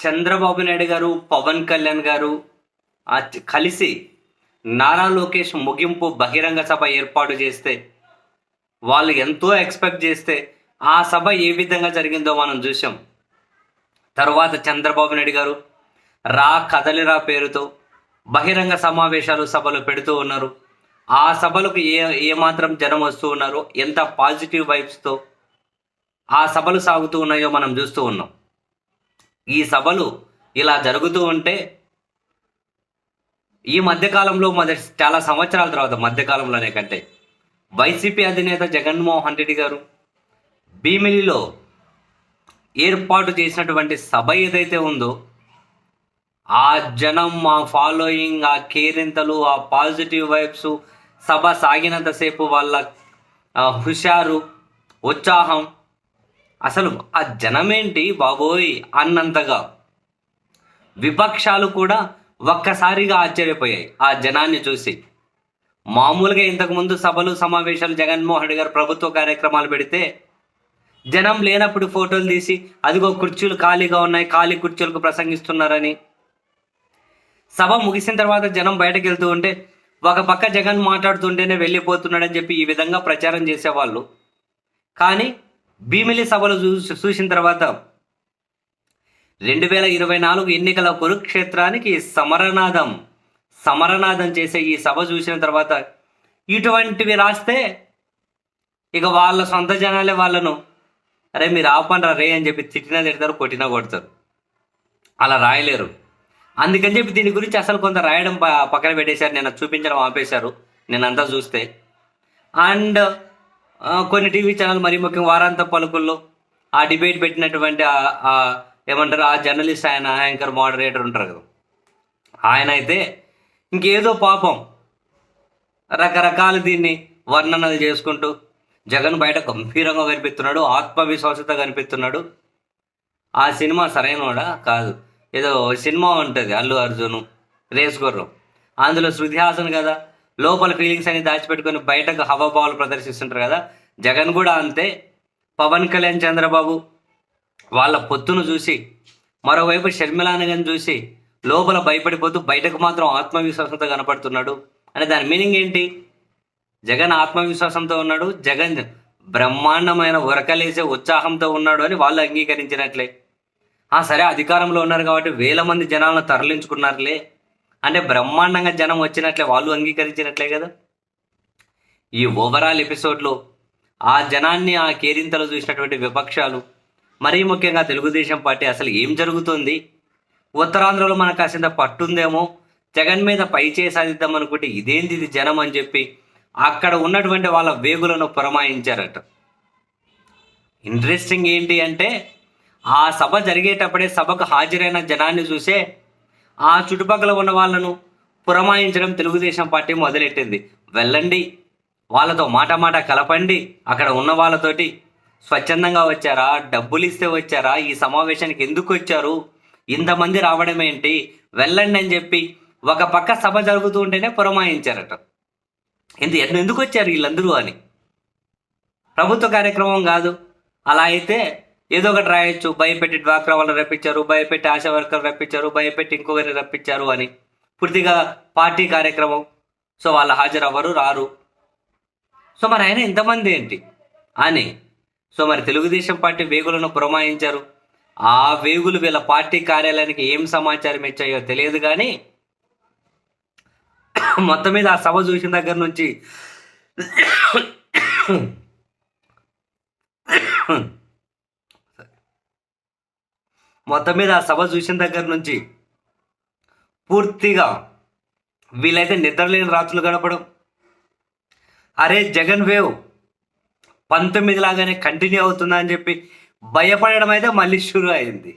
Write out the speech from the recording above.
చంద్రబాబు నాయుడు గారు పవన్ కళ్యాణ్ గారు కలిసి నారా లోకేష్ ముగింపు బహిరంగ సభ ఏర్పాటు చేస్తే వాళ్ళు ఎంతో ఎక్స్పెక్ట్ చేస్తే ఆ సభ ఏ విధంగా జరిగిందో మనం చూసాం తరువాత చంద్రబాబు నాయుడు గారు రా కదలిరా పేరుతో బహిరంగ సమావేశాలు సభలు పెడుతూ ఉన్నారు. ఆ సభలకు ఏ ఏమాత్రం జనం వస్తూ ఉన్నారు ఎంత పాజిటివ్ వైబ్స్తో ఆ సభలు సాగుతూ ఉన్నాయో మనం చూస్తూ ఉన్నాం. ఈ సభలు ఇలా జరుగుతూ ఉంటే ఈ మధ్యకాలంలో మొదటి చాలా సంవత్సరాల తర్వాత మధ్యకాలంలోనే కంటే వైసీపీ అధినేత జగన్మోహన్ రెడ్డి గారు భీమిలిలో ఏర్పాటు చేసినటువంటి సభ ఏదైతే ఉందో ఆ జనం ఆ ఫాలోయింగ్ ఆ కేరింతలు ఆ పాజిటివ్ వైబ్స్ సభ సాగినంతసేపు వాళ్ళ హుషారు ఉత్సాహం అసలు ఆ జనమేంటి బాబోయ్ అన్నంతగా? విపక్షాలు కూడా ఒక్కసారిగా ఆశ్చర్యపోయాయి ఆ జనాన్ని చూసి. మామూలుగా ఇంతకుముందు సభలు సమావేశాలు జగన్మోహన్ రెడ్డి గారు ప్రభుత్వ కార్యక్రమాలు పెడితే జనం లేనప్పుడు ఫోటోలు తీసి అదిగో కుర్చీలు ఖాళీగా ఉన్నాయి ఖాళీ కుర్చీలకు ప్రసంగిస్తున్నారని. సభ ముగిసిన తర్వాత జనం బయటకు వెళ్తూ ఉంటే ఒక పక్క జగన్ మాట్లాడుతుంటేనే వెళ్ళిపోతున్నాడని చెప్పి ఈ విధంగా ప్రచారం చేసేవాళ్ళు. కానీ భీమిలి సభలు చూసి చూసిన తర్వాత రెండు వేల ఇరవై నాలుగు ఎన్నికల కురుక్షేత్రానికి సమరనాదం సమరనాదం చేసే ఈ సభ చూసిన తర్వాత ఇటువంటివి రాస్తే ఇక వాళ్ళ సొంత జనాలే వాళ్ళను అరే మీరు ఆపండ్రా రే అని చెప్పి తిట్టినా తిడతారు కొట్టినా కొడతారు. అలా రాయలేరు. అందుకని చెప్పి దీని గురించి అసలు కొంత రాయడం పక్కన పెట్టేశారు నిన్న చూపించడం ఆపేశారు నేను అంతా చూస్తే. అండ్ కొన్ని టీవీ ఛానల్ మరీ ముఖ్యం వారాంత పలుకుల్లో ఆ డిబేట్ పెట్టినటువంటి ఏమంటారు ఆ జర్నలిస్ట్ ఆయన యాంకర్ మోడరేటర్ ఉంటారు కదా. ఆయన అయితే ఇంకేదో పాపం రకరకాల దీన్ని వర్ణనలు చేసుకుంటూ జగన్ బయట గంభీరంగా కనిపిస్తున్నాడు ఆత్మవిశ్వాసత కనిపిస్తున్నాడు. ఆ సినిమా సరైనవాడా? కాదు. ఏదో సినిమా ఉంటుంది అల్లు అర్జును రేస్ గుర్రం. అందులో శృతి హాసన్ కదా లోపల ఫీలింగ్స్ అని దాచిపెట్టుకొని బయటకు హవాభావాలు ప్రదర్శిస్తుంటారు కదా? జగన్ కూడా అంతే. పవన్ కళ్యాణ్ చంద్రబాబు వాళ్ళ పొత్తును చూసి మరోవైపు షర్మిలానగన్ చూసి లోపల భయపడిపోతూ బయటకు మాత్రం ఆత్మవిశ్వాసంతో కనపడుతున్నాడు. అంటే దాని మీనింగ్ ఏంటి? జగన్ ఆత్మవిశ్వాసంతో ఉన్నాడు జగన్ బ్రహ్మాండమైన ఉరకలేసే ఉత్సాహంతో ఉన్నాడు అని వాళ్ళు అంగీకరించినట్లే. ఆ సరే అధికారంలో ఉన్నారు కాబట్టి వేల మంది జనాలను తరలించుకున్నారులే. అంటే బ్రహ్మాండంగా జనం వచ్చినట్లే వాళ్ళు అంగీకరించినట్లే కదా? ఈ ఓవరాల్ ఎపిసోడ్లో ఆ జనాన్ని ఆ కేరింతలు చూసినటువంటి విపక్షాలు మరీ ముఖ్యంగా తెలుగుదేశం పార్టీ అసలు ఏం జరుగుతుంది? ఉత్తరాంధ్రలో మనకు కాసింత పట్టుందేమో? జగన్ మీద పై చేయి సాధిద్దాం అనుకుంటే ఇదేంది ఇది జనం అని చెప్పి అక్కడ ఉన్నటువంటి వాళ్ళ వేగులను పురమాయించారట. ఇంట్రెస్టింగ్ ఏంటి అంటే ఆ సభ జరిగేటప్పుడే సభకు హాజరైన జనాన్ని చూసే ఆ చుట్టుపక్కల ఉన్న వాళ్ళను పురమాయించడం తెలుగుదేశం పార్టీ మొదలెట్టింది. వెళ్ళండి. వాళ్ళతో మాట మాట కలపండి. అక్కడ ఉన్న వాళ్ళతోటి స్వచ్ఛందంగా వచ్చారా? డబ్బులు ఇస్తే వచ్చారా? ఈ సమావేశానికి ఎందుకు వచ్చారు? ఇంతమంది రావడం ఏంటి? వెళ్ళండి అని చెప్పి ఒక పక్క సభ జరుగుతూ ఉంటేనే పురమాయించారట. ఎందు ఎందుకు వచ్చారు వీళ్ళందరూ అని? ప్రభుత్వ కార్యక్రమం కాదు. అలా అయితే ఏదో ఒకటి రాయొచ్చు. భయపెట్టి డ్వాక్రా వాళ్ళు రప్పించారు భయపెట్టి ఆశా వర్కర్ రప్పించారు భయపెట్టి ఇంకొకరిని రప్పించారు అని. పూర్తిగా పార్టీ కార్యక్రమం. సో వాళ్ళు హాజరవ్వరు రారు. సో మరి ఆయన ఇంతమంది ఏంటి? అని. సో మరి తెలుగుదేశం పార్టీ వేగులను పురమాయించారు. ఆ వేగులు వీళ్ళ పార్టీ కార్యాలయానికి ఏం సమాచారం ఇచ్చాయో తెలియదు కానీ మొత్తం మీద ఆ సభ చూసిన దగ్గర నుంచి మొత్తం మీద ఆ సభ చూసిన దగ్గర నుంచి పూర్తిగా వీళ్ళైతే నిద్రలేని రాత్రులు గడపడం. అరే జగన్ వేవ్ పంతొమ్మిది లాగానే కంటిన్యూ అవుతుందని చెప్పి భయపడడం అయితే మళ్ళీ షురు అయింది.